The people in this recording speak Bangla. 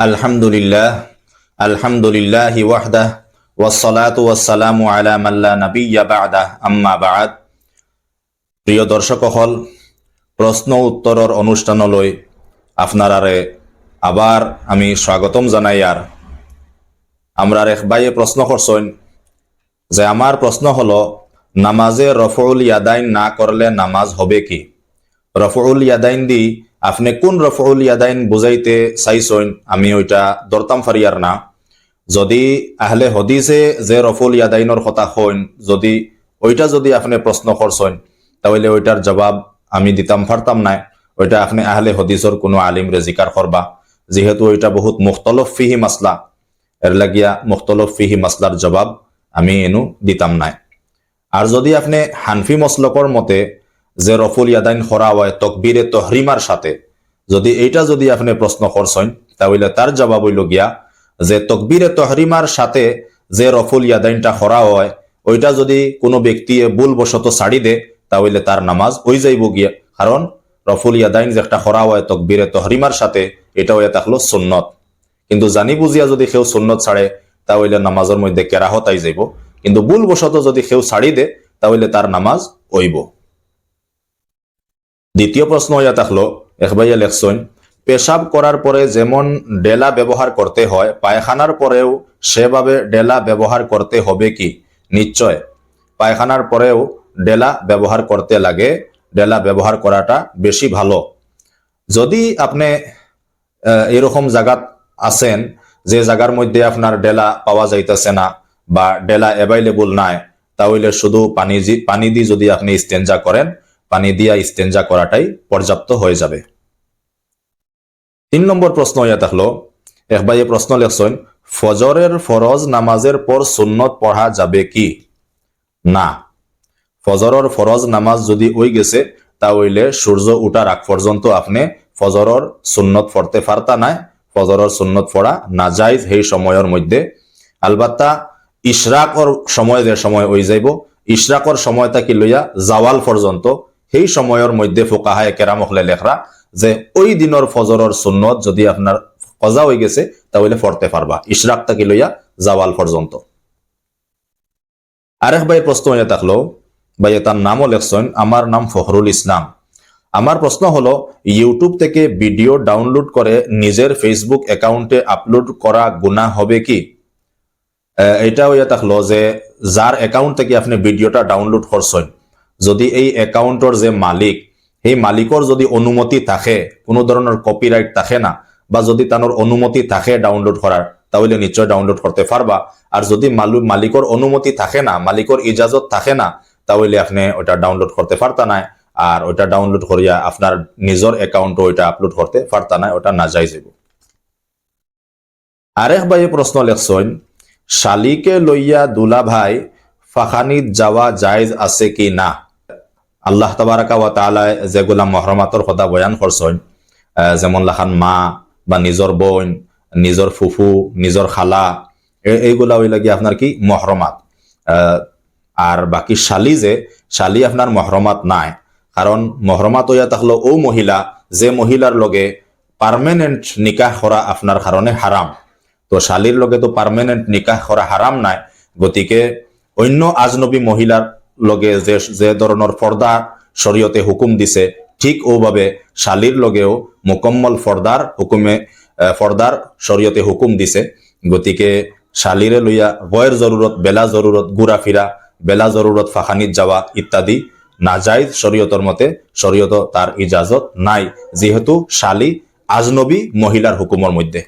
আলহামদুলিল্লাহ আলহামদুলিল্লাহ ওয়াহদাহ ওয়াসালাত ওয়াসালামু আলা মাল্লা নবিয়া বাদাহ আম্মা বাদ। প্রিয় দর্শকসকল প্ৰশ্ন উত্তৰৰ অনুষ্ঠানলৈ আপনারারে আবার আমি স্বাগতম জানাই আর। আমরার এক বাইয়ে প্রশ্ন করছেন যে, আমার প্রশ্ন হলো, নামাজে রফউল ইয়াদাইন না করলে নামাজ হবে কি? রফউল ইয়াদাইন দি আপনি কোন রফউল ইয়াদাইন বুঝাইতে চাইছেন, আমি ওইটা দরতাম ফারিয়ার না। যদি আহলে হদিসে যে রফুল ইয়াদাইনের কথা হইন, যদি ওইটা যদি আপনি প্রশ্ন করছেন, তাহলে ওইটার জবাব আমি দিতাম পারতাম নাই। ওইটা আপনি আহলে হদিসর কোনো আলিম রে জিকার করবা। যেহেতু ওইটা বহুত মুখতলফ ফিহি মাসলা, এর লাগিয়া মুখতলফ ফিহি মাসলার জবাব আমি এনু দিতাম নাই। আর যদি আপনি হানফি মসলকর মতে যে রফুল ইয়াদাইন খরা হয় তকবিরে তহরিমার সাথে। যদি এইটা যদি আপনি প্রশ্ন করছেন তাহলে তার জবাব হইল গিয়া যে তকবিরে তহরিমার সাথে যে রফুল ইয়াদাইনটা খরা হয় ওইটা যদি কোনো ব্যক্তি ভুলবশত ছাড়ি দে, তাহলে তার নামাজ ওই যাইব গিয়া। কারণ রফুল ইয়াদাইন যে একটা খরা হয় তকবিরে তহরিমার সাথে এটা হয়ে থাকল সুন্নত। কিন্তু জানি বুঝিয়া যদি কেউ সুন্নত ছাড়ে তাহলে নামাজের মধ্যে কেরাহত আই যাইব। কিন্তু ভুলবশত যদি কেউ ছাড়ি দে, তাহলে তার নামাজ ওইব দ্বিতীয় প্রশ্ন হইয়া থাকল, একবাইয়া লেখছেন পেশাব করার পরে যেমন ডেলা ব্যবহার করতে হয়, পায়খানার পরেও সেভাবে ডেলা ব্যবহার করতে হবে কি? নিশ্চয়। পায়খানার পরেও ডেলা ব্যবহার করতে লাগে, ডেলা ব্যবহার করাটা বেশি ভালো। যদি আপনি এরকম জায়গাত আছেন, যে জায়গার মধ্যে আপনার ডেলা পাওয়া যাইতেছে না বা ডেলা অ্যাভাইলেবল নাই, তাহলে শুধু পানি পানি দিয়ে যদি আপনি স্টেঞ্জা করেন পানি দিয়া ইস্তেঞ্জা করাটাই পর্যাপ্ত হয়ে যাবে। তিন নম্বর প্রশ্ন হইয়া থাকল এক ভাইয়ে প্রশ্ন লেখছেন, ফজরের ফরজ নামাজের পর সুন্নত পড়া যাবে কি? না। ফজরের ফরজ নামাজ যদি ওই গেছে তাহলে সূর্য উঠার আগ পর্যন্ত আপনি ফজরের সুন্নত পড়তে পারতা নাই, ফজরের সুন্নত পড়া না যাইজ সেই সময়ের মধ্যে। আলবাত্তা, ইশরাকর সময় যে সময় ওই যাইব, ইশরাকর সময় থাকি লইয়া জাওয়াল পর্যন্ত সেই সময়ের মধ্যে ফোকাহায় কেরামখলে লেখরা যে, ওই দিনের ফজরের সুন্নত যদি আপনার কজা হয়ে গেছে, তাহলে পড়তে পারবা ইশরাক থাকি লইয়া জাওয়াল পর্যন্ত আরেক ভাই প্রশ্ন হয়ে থাকল ভাই তার নামও লেখছেন আমার নাম ফখরুল ইসলাম আমার প্রশ্ন হলো, ইউটিউব থেকে ভিডিও ডাউনলোড করে নিজের ফেসবুক অ্যাকাউন্টে আপলোড করা গুণা হবে কি? এটা হইয়া থাকল যে যার অ্যাকাউন্ট থেকে আপনি ভিডিওটা ডাউনলোড করছেন যদি এই অ্যাকাউন্টর যে মালিক, সেই মালিকর যদি অনুমতি থাকে, কোনো ধরনের কপিরাইট থাকে না, বা যদি তানোর অনুমতি থাকে ডাউনলোড করার তাহলে নিশ্চয় ডাউনলোড করতে পারবা আর যদি মালু- মালিকর অনুমতি থাকে না মালিকর ইজাজত থাকে না, তাহলে আপনি ওটা ডাউনলোড করতে পারতা না আর ওটা ডাউনলোড করিয়া আপনার নিজের অ্যাকাউন্টে ওইটা আপলোড করতে পারতা না ওটা না যাই যাব। আরেক ভাই প্রশ্ন লেখছেন শালিকে লইয়া দুলা ভাই ফাখানিত যাওয়া জায়েজ আছে কি না? আল্লাহ তাবারাকা ওয়া তাআলা যেগুলা মহরমাতর কথা বয়ান করছেন যেমন লাখান মা বা নিজর বোন, নিজর ফুফু, নিজর খালা এইগুলা হইলে কি আপনার কি মহরমাত। আর বাকি শালি যে, শালি আপনার মহরমাত নাই। কারণ মহরমাত হইয়া থাকল ও মহিলা, যে মহিলার লগে পার্মানেন্ট নিকাহ করা আপনার কারণে হারাম। তো শালির লগে তো পার্মানেন্ট নিকাহ করা হারাম নাই। গতিকে অন্য আজনবী মহিলার লগে যে যে ধরনের পর্দা শরীয়তে হুকুম দিছে, ঠিক ওভাবে শালির লগেও মুকম্মল ফর্দার হুকুমে ফর্দার শরীয়তে হুকুম দিছে। গতিকে শালিরে লইয়া বয়ের জরুরত, বেলা জরুরত ঘুরা ফিরা বেলা জরুরত, ফাখানিত যাওয়া ইত্যাদি নাজাইজ শরীয়তর মতে শরীয়ত তার ইজাজত নাই, যেহেতু শালি আজনবী মহিলার হুকুমের মধ্যে।